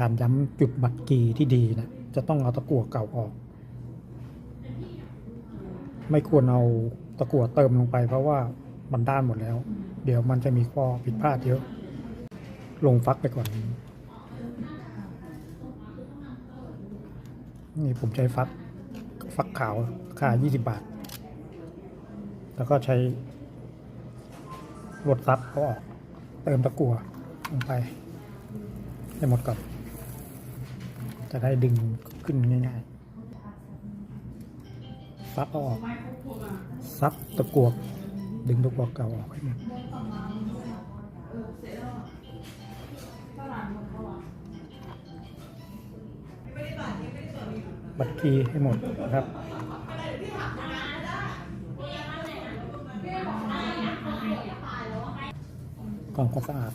การย้ำจุดบัตรกีที่ดีนะจะต้องเอาตะกั่วเก่าออก ไม่ควรเอาตะกั่วเติมลงไป เพราะว่ามันด้านหมดแล้ว เดี๋ยวมันจะมีข้อผิดพลาดเยอะ ลงฟักไปก่อน นี่ผมใช้ฟัก ฟักขาวราคา20 บาท แล้วก็ใช้รดซับเขาออก เติมตะกั่วลงไปให้หมดก่อน จะได้ดึงขึ้นง่ายๆซับอออกซับตะกั่วดึงตะกั่วเก่าออกให้หมดบัตรคีให้หมดนะครับกล่องก็สะอาด